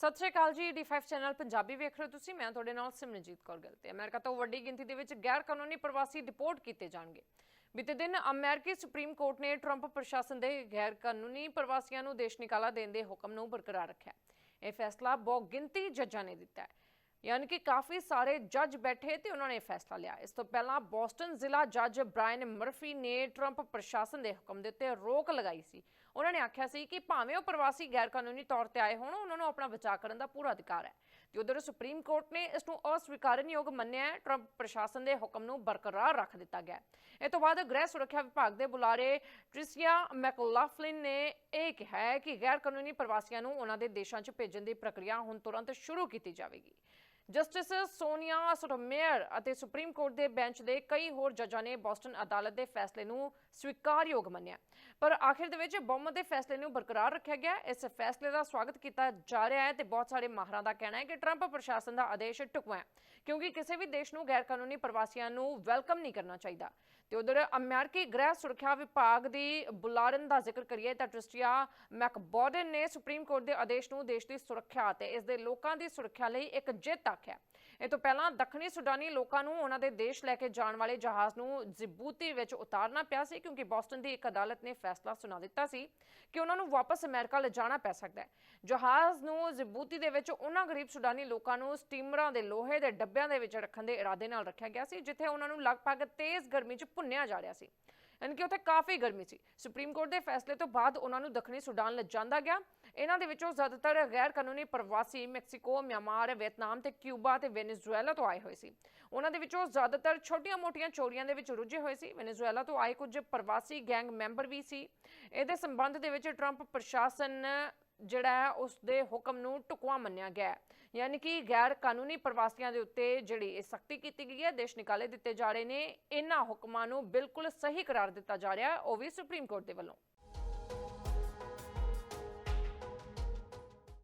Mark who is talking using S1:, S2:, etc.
S1: ਸਤਿ ਸ਼੍ਰੀ ਅਕਾਲ ਜੀ D5 channel Punjabi ਵੇਖ ਰਹੇ ਹੋ ਤੁਸੀਂ, ਮੈਂ ਤੁਹਾਡੇ ਨਾਲ ਸਿਮਰਨਜੀਤ ਕੌਰ ਗੱਲ ਤੇ। ਅਮਰੀਕਾ ਤੋਂ ਵੱਡੀ ਗਿਣਤੀ ਦੇ ਵਿੱਚ ਗੈਰ ਕਾਨੂੰਨੀ ਪ੍ਰਵਾਸੀ ਡਿਪੋਰਟ ਕੀਤੇ ਜਾਣਗੇ। ਬੀਤੇ ਦਿਨ ਅਮਰੀਕੀ ਸੁਪਰੀਮ ਕੋਰਟ ਨੇ ਟਰੰਪ ਪ੍ਰਸ਼ਾਸਨ ਦੇ ਗੈਰ ਕਾਨੂੰਨੀ ਪ੍ਰਵਾਸੀਆਂ ਨੂੰ ਦੇਸ਼ ਨਿਕਾਲਾ ਦੇਣ ਦੇ ਹੁਕਮ ਨੂੰ ਬਰਕਰਾਰ ਰੱਖਿਆ। ਇਹ ਫੈਸਲਾ ਬਹੁ ਗਿਣਤੀ ਜੱਜਾਂ ਨੇ ਦਿੱਤਾ ਹੈ। ਯਾਨੀ ਕਿ ਕਾਫੀ ਸਾਰੇ ਜੱਜ ਬੈਠੇ ਤੇ ਉਹਨਾਂ ਨੇ ਫੈਸਲਾ ਲਿਆ। ਇਸ ਤੋਂ ਪਹਿਲਾਂ ਬੋਸਟਨ ਜ਼ਿਲ੍ਹਾ ਜੱਜ ਬ੍ਰਾਇਨ ਮਰਫੀ ਨੇ ਟਰੰਪ ਪ੍ਰਸ਼ਾਸਨ ਦੇ ਹੁਕਮ ਦੇ ਉੱਤੇ ਰੋਕ ਲਗਾਈ ਸੀ। ਉਹਨਾਂ ਨੇ ਆਖਿਆ ਸੀ ਕਿ ਭਾਵੇਂ ਉਹ ਪ੍ਰਵਾਸੀ ਗੈਰ ਕਾਨੂੰਨੀ ਤੌਰ ਤੇ ਆਏ ਹੋਣ, ਉਹਨਾਂ ਨੂੰ ਆਪਣਾ ਬਚਾਅ ਕਰਨ ਦਾ ਪੂਰਾ ਅਧਿਕਾਰ ਹੈ। ਤੇ ਉਧਰ ਸੁਪਰੀਮ ਕੋਰਟ ਨੇ ਇਸ ਨੂੰ ਅਸਵੀਕਾਰਨਯੋਗ ਮੰਨਿਆ ਹੈ। ਟਰੰਪ ਪ੍ਰਸ਼ਾਸਨ ਦੇ ਹੁਕਮ ਨੂੰ ਬਰਕਰਾਰ ਰੱਖ ਦਿੱਤਾ ਗਿਆ ਹੈ। ਇਹ ਤੋਂ ਬਾਅਦ ਗ੍ਰਹਿ ਸੁਰੱਖਿਆ ਵਿਭਾਗ ਦੇ ਬੁਲਾਰੇ ਟ੍ਰਿਸੀਆ ਮੈਕਲਾਫਲਿਨ ਨੇ ਇਹ ਕਿਹਾ ਹੈ ਕਿ ਗੈਰ ਕਾਨੂੰਨੀ ਪ੍ਰਵਾਸੀਆਂ ਨੂੰ ਉਹਨਾਂ ਦੇ ਦੇਸ਼ਾਂ 'ਚ ਭੇਜਣ ਦੀ ਪ੍ਰਕਿਰਿਆ ਹੁਣ ਤੁਰੰਤ ਸ਼ੁਰੂ ਕੀਤੀ ਜਾਵੇਗੀ। ਜਸਟਿਸ ਸੋਨੀਆ ਸੋਟੋਮੇਅਰ ਅਤੇ ਸੁਪਰੀਮ ਕੋਰਟ ਦੇ ਬੈਂਚ ਦੇ ਕਈ ਹੋਰ ਜੱਜਾਂ ਨੇ ਬੋਸਟਨ ਅਦਾਲਤ ਦੇ ਫੈਸਲੇ ਨੂੰ ਸਵੀਕਾਰਯੋਗ ਮੰਨਿਆ। ਪਰ ਆਖਿਰ ਦੇ ਵਿੱਚ ਬਹੁਮਤ ਦੇ ਫੈਸਲੇ ਨੂੰ ਬਰਕਰਾਰ ਰੱਖਿਆ ਗਿਆ। ਇਸ ਫੈਸਲੇ ਦਾ ਸਵਾਗਤ ਕੀਤਾ ਜਾ ਰਿਹਾ ਹੈ ਤੇ ਬਹੁਤ ਸਾਰੇ ਮਾਹਰਾਂ ਦਾ ਕਹਿਣਾ ਹੈ ਕਿ ਟਰੰਪ ਪ੍ਰਸ਼ਾਸਨ ਦਾ ਆਦੇਸ਼ ਢੁਕਵਾਂ ਹੈ, ਕਿਉਂਕਿ ਕਿਸੇ ਵੀ ਦੇਸ਼ ਨੂੰ ਗੈਰ ਕਾਨੂੰਨੀ ਪ੍ਰਵਾਸੀਆਂ ਨੂੰ ਵੈਲਕਮ ਨਹੀਂ ਕਰਨਾ ਚਾਹੀਦਾ। ਤੇ ਉਧਰ ਅਮਰੀਕੀ ਗ੍ਰਹਿ ਸੁਰੱਖਿਆ ਵਿਭਾਗ ਦੀ ਬੁਲਾਰਨ ਦਾ ਜ਼ਿਕਰ ਕਰੀਏ ਤਾਂ ਟ੍ਰਿਸਟੀਆ ਮੈਕਬੋਡਨ ਨੇ ਸੁਪਰੀਮ ਕੋਰਟ ਦੇ ਆਦੇਸ਼ ਨੂੰ ਦੇਸ਼ ਦੀ ਸੁਰੱਖਿਆ ਅਤੇ ਇਸ ਦੇ ਲੋਕਾਂ ਦੀ ਸੁਰੱਖਿਆ ਲਈ ਇੱਕ ਜਿੱਤ ਆਖਿਆ ਇਹ ਤੋਂ ਪਹਿਲਾਂ ਦੱਖਣੀ ਸੁਡਾਨੀ ਲੋਕਾਂ ਨੂੰ ਉਹਨਾਂ ਦੇ ਦੇਸ਼ ਲੈ ਕੇ ਜਾਣ ਵਾਲੇ ਜਹਾਜ਼ ਨੂੰ ਜਿਬੂਤੀ ਵਿੱਚ ਉਤਾਰਨਾ ਪਿਆ ਸੀ, ਕਿਉਂਕਿ ਬੋਸਟਨ ਦੀ ਇੱਕ ਅਦਾਲਤ ਨੇ ਫੈਸਲਾ ਸੁਣਾ ਦਿੱਤਾ ਸੀ ਕਿ ਉਹਨਾਂ ਨੂੰ ਵਾਪਸ ਅਮਰੀਕਾ ਲਿਜਾਣਾ ਪੈ ਸਕਦਾ ਹੈ। ਜਹਾਜ਼ ਨੂੰ ਜਿਬੂਤੀ ਦੇ ਵਿੱਚ ਉਹਨਾਂ ਗਰੀਬ ਸੁਡਾਨੀ ਲੋਕਾਂ ਨੂੰ ਸਟੀਮਰਾਂ ਦੇ ਲੋਹੇ ਦੇ ਡੱਬਿਆਂ ਦੇ ਵਿੱਚ ਰੱਖਣ ਦੇ ਇਰਾਦੇ ਨਾਲ ਰੱਖਿਆ ਗਿਆ ਸੀ, ਜਿੱਥੇ ਉਹਨਾਂ ਨੂੰ ਲਗਭਗ ਤੇਜ਼ ਗਰਮੀ 'ਚ ਭੁੰਨਿਆ ਜਾ ਰਿਹਾ ਸੀ। ਯਾਨੀ ਕਿ ਉੱਥੇ ਕਾਫੀ ਗਰਮੀ ਸੀ। ਸੁਪਰੀਮ ਕੋਰਟ ਦੇ ਫੈਸਲੇ ਤੋਂ ਬਾਅਦ ਉਹਨਾਂ ਨੂੰ ਦੱਖਣੀ ਸੁਡਾਨ ਲਿਜਾਂਦਾ ਗਿਆ। ਇਹਨਾਂ ਦੇ ਵਿੱਚੋਂ ਜ਼ਿਆਦਾਤਰ ਗੈਰ ਕਾਨੂੰਨੀ ਪ੍ਰਵਾਸੀ ਮੈਕਸੀਕੋ, ਮਿਆਂਮਾਰ, ਵੀਅਤਨਾਮ ਤੇ ਕਿਊਬਾ ਤੇ ਵੈਨੇਜ਼ੁਏਲਾ ਤੋਂ ਆਏ ਹੋਏ ਸੀ। ਉਹਨਾਂ ਦੇ ਵਿੱਚੋਂ ਜ਼ਿਆਦਾਤਰ ਛੋਟੀਆਂ-ਮੋਟੀਆਂ ਚੋਰੀਆਂ ਦੇ ਵਿੱਚ ਰੁੱਝੇ ਹੋਏ ਸੀ। ਵੈਨੇਜ਼ੁਏਲਾ ਤੋਂ ਆਏ ਕੁਝ ਪ੍ਰਵਾਸੀ ਗੈਂਗ ਮੈਂਬਰ ਵੀ ਸੀ। ਇਹਦੇ ਸੰਬੰਧ ਦੇ ਵਿੱਚ ਟਰੰਪ ਪ੍ਰਸ਼ਾਸਨ ਜਿਹੜਾ ਹੈ ਉਸ ਦੇ ਹੁਕਮ ਨੂੰ ਢੁਕਵਾਂ ਮੰਨਿਆ ਗਿਆ ਯਾਨੀ ਕਿ ਗੈਰ ਕਾਨੂੰਨੀ ਪ੍ਰਵਾਸੀਆਂ ਦੇ ਉੱਤੇ ਜਿਹੜੀ ਇਹ ਸਖਤੀ ਕੀਤੀ ਗਈ ਹੈ, ਦੇਸ਼ ਨਿਕਾਲੇ ਦਿੱਤੇ ਜਾ ਰਹੇ ਨੇ, ਇਹਨਾਂ ਹੁਕਮਾਂ ਨੂੰ ਬਿਲਕੁਲ ਸਹੀ ਕਰਾਰ ਦਿੱਤਾ ਜਾ ਰਿਹਾ ਉਹ ਵੀ ਸੁਪਰੀਮ ਕੋਰਟ ਦੇ ਵੱਲੋਂ।